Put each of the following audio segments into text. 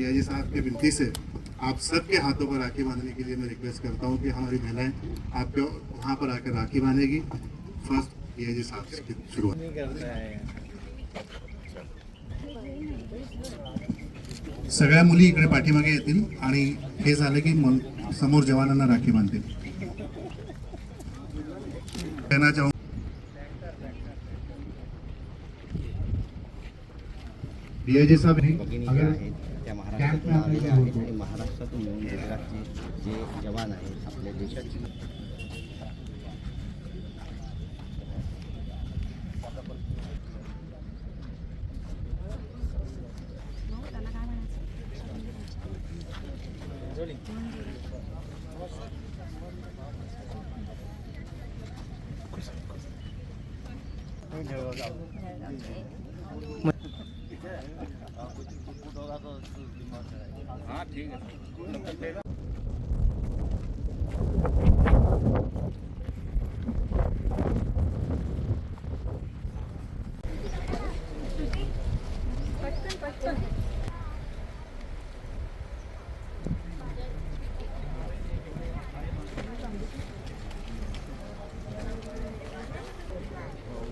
DIG साहब की विनती से आप सबके हाथों पर राखी बांधने के लिए मैं रिक्वेस्ट करता हूँ कि हमारी महिलाएं आपके वहाँ पर आकर राखी बांधेगी। फर्स्ट डीआईजी साहब की शुरुआत। सगळ्या मुली इकडे पाठीमागे येतील आणि हे झालं की मग समोर जवानांना राखी बांधतील. कहना चाहूँ डीआईजी साहब त्या महाराष्ट्रातून आलेल्या आहेत आणि महाराष्ट्रातून येऊन गुजरातचे जे जवान आहेत आपल्या देशाचे. हाँ ठीक है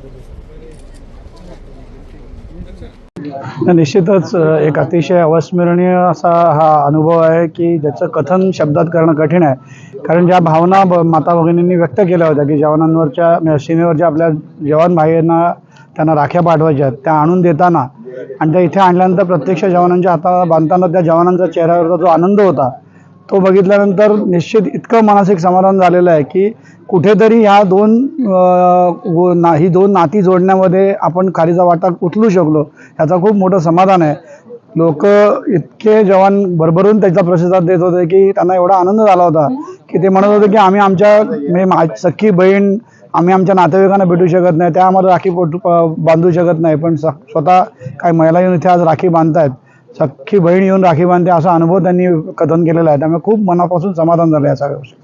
Thank you. निश्चितच एक अतिशय अविस्मरणीय असा हा अनुभव आहे की ज्याचं कथन शब्दात करणं कठीण आहे. कारण ज्या भावना ब माता भगिनींनी व्यक्त केल्या होत्या की जवानांवरच्या सीमेवरच्या आपल्या जवान भाईंना त्यांना राख्या पाठवायच्या आहेत त्या आणून देताना. आणि त्या इथे आणल्यानंतर प्रत्यक्ष जवानांच्या हाताला बांधताना त्या जवानांचा चेहऱ्यावरचा जो आनंद होता तो बघितल्यानंतर निश्चित इतकं मानसिक समाधान झालेलं आहे की कुठेतरी ह्या दोन व- ना ही दोन नाती जोडण्यामध्ये आपण खारीचा वाटा उचलू शकलो. ह्याचा खूप मोठं समाधान आहे. लोक इतके जवान भरभरून त्याचा प्रतिसाद देत होते की त्यांना एवढा आनंद झाला होता की ते म्हणत होते की आम्ही आमच्या म्हणजे सख्खी बहीण आम्ही आमच्या नातेवाईकांना भेटू शकत नाही. त्या आम्हाला राखी बांधू शकत नाही. पण स- स्वतः काही महिला येऊन इथे आज राखी बांधतायत. सख्खी बहीण येऊन राखी बांधते असा अनुभव त्यांनी कथन केलेला आहे. त्यामुळे खूप मनापासून समाधान झालं या सगळ्या गोष्टी.